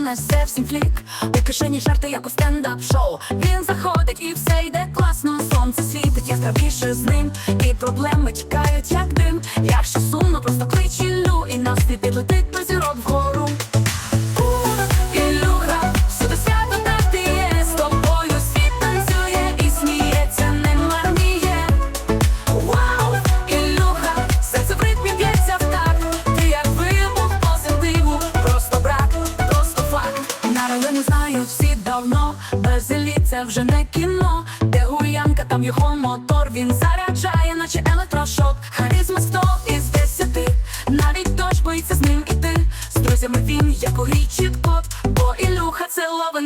несе всім флік. У кишені жарти, як у стендап-шоу Він заходить і все йде класно. Сонце світить яскравіше з ним. І проблеми чекають, як дим. Якщо сумно, просто клич Іллю І настрій підлетить вже не кіно. Де гулянка, там його мотор, він заряджає, наче електрошок. Харизма сто із десяти, навіть дощ боїться з ним іти. З друзями він, як у грі чіт-код, бо Ілюха це лов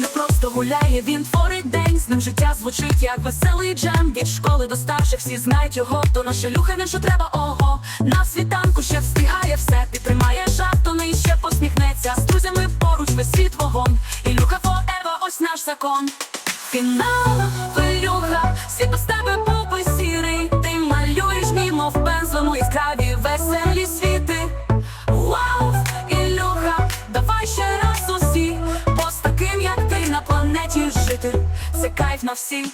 не просто гуляє, він творить день З ним життя звучить як веселий джем Від школи до старших всі знають його То наш Ілюха, він що треба, ого На світанку ще встигає все Підтримає жартони закон. Фінал, Ілюха, світ без тебе попи сірий Ти малюєш мімов пензлем у яскраві веселі світи. Вау, Ілюха, давай ще раз усі. Бо з таким, як ти на планеті жити. Це кайф на всі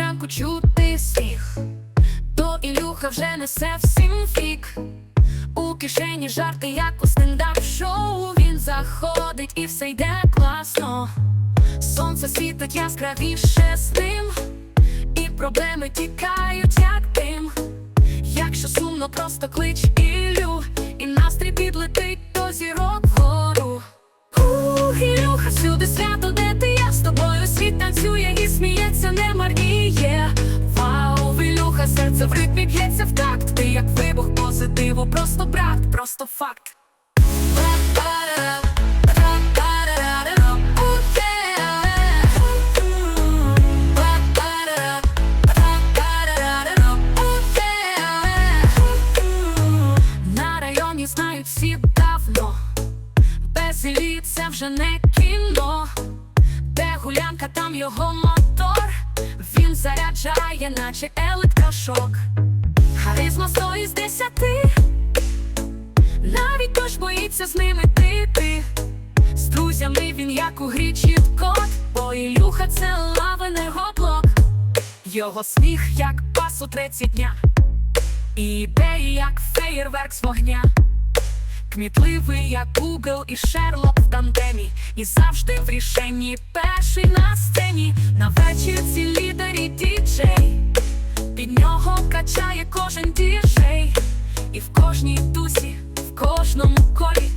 зранку чути сміх. То Ілюха вже несе всім фік. У кишені жарти, як у стендап-шоу. Він заходить і все йде класно. Сонце світить яскравіше з ним. І проблеми тікають, як дим. Якщо сумно, просто клич Ілю. І настрій підлетить до зірок вгору Ух, Ілюха, всюди свято, де танцює і сміється, не марніє. Вау, вилюха, серце в ритмі б'ється в такт. Ти як вибух позитиву, просто брат, просто факт. Наче електрошок. Харизма сто із десяти, навіть дощ боїться з ними тити. З друзями він як у грі чіт-код, бо Ілюха це лавине гоблок, Його сміх, як пас у треці дня, і ідеї, як феєрверк з вогня. Кмітливий, як Гугл і Шерлок в тандемі. І завжди в рішенні перший на сцені. На вечірці лідер і діджей. Під нього качає кожен діджей. І в кожній тусі, в кожному колі.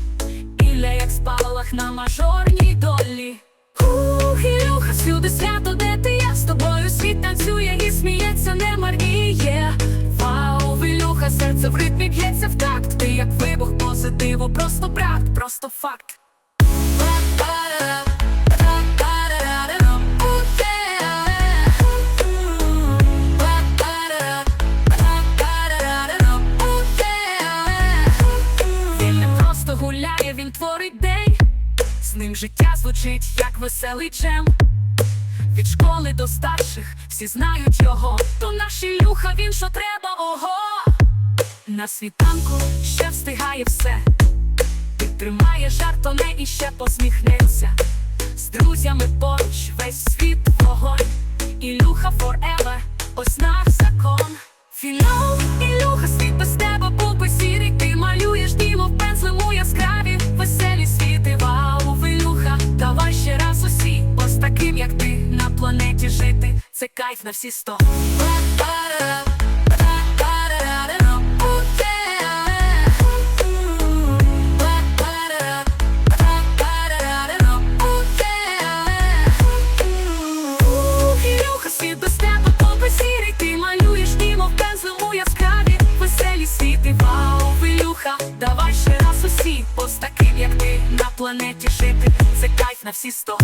Ілля як спалах на мажорній долі. Ух, Ілюха, всюди свято, де ти я з тобою світ танцює і сміється, не марніє. Вау, Ілюха, серце в ритмі б'ється в такт. Ти як вибух позитиву, просто брат, просто факт. Він не просто гуляє, він творить день. З ним життя звучить, як веселий джем. Від школи до старших всі знають його, то наш Ілюха, він що треба, ого. На світанку ще встигає все, підтримає жартоне і ще посміхнеться. З друзями поруч весь світ вогонь. Ілюха forever, ось наш закон. Фінал, Ілюха, світ без тебе купи сірий Ти малюєш дімо в пензлему яскраві Веселі світи, вау, Ілюха Давай ще раз усі, ось таким, як ти На планеті жити, це кайф на всі сто планеті жити, це кайф на всі сто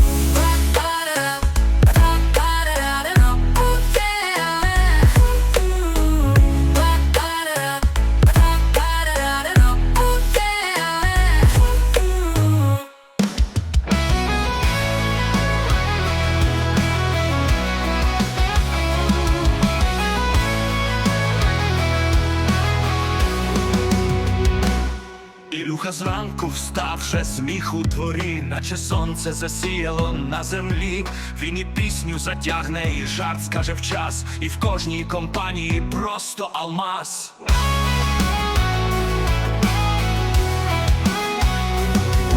зранку встав, вже сміх у дворі, наче сонце засіяло на землі. Він і пісню затягне, і жарт скаже в час, і в кожній компанії просто алмаз.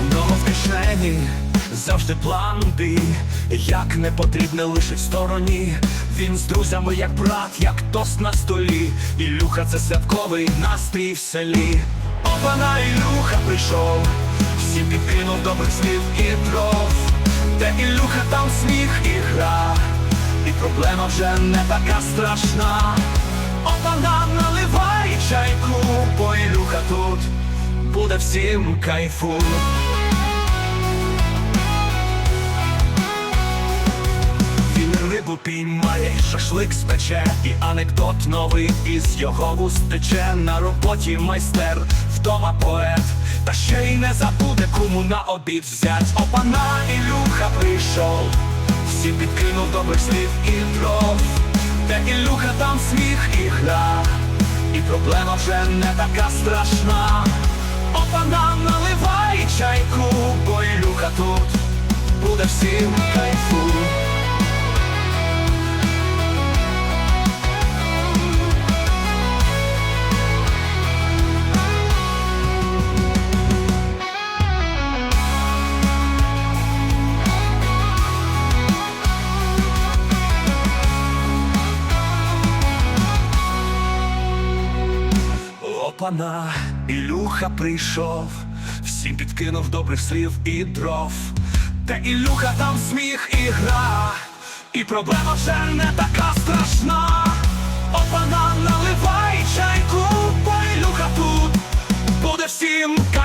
У нього в кишені завжди план бій Як не потрібне лише в стороні Він з друзями як брат, як тост на столі Ілюха це святковий настрій в селі Опана Ілюха прийшов. Всім підкинув добрих слів і дров Де Ілюха там сміх і гра. І проблема вже не така страшна. Опана наливай чайку, бо Ілюха тут. Буде всім кайфу. Рибу піймає, шашлик спече, і анекдот новий із його вуст на роботі майстер, вдома поет, та ще й не забуде кому на обід взять. Опана Ілюха прийшов, всім підкинув добрих слів і дров, де Ілюха там сміх і гра, і проблема вже не така страшна. Опана наливай чайку, бо Ілюха тут буде всім кайфу. пана, Ілюха прийшов, всім підкинув добрих слів і дров. Та Ілюха там сміх і гра, і проблема вже не така страшна. О, пана, наливай чайку, бо Ілюха тут буде всім. ка...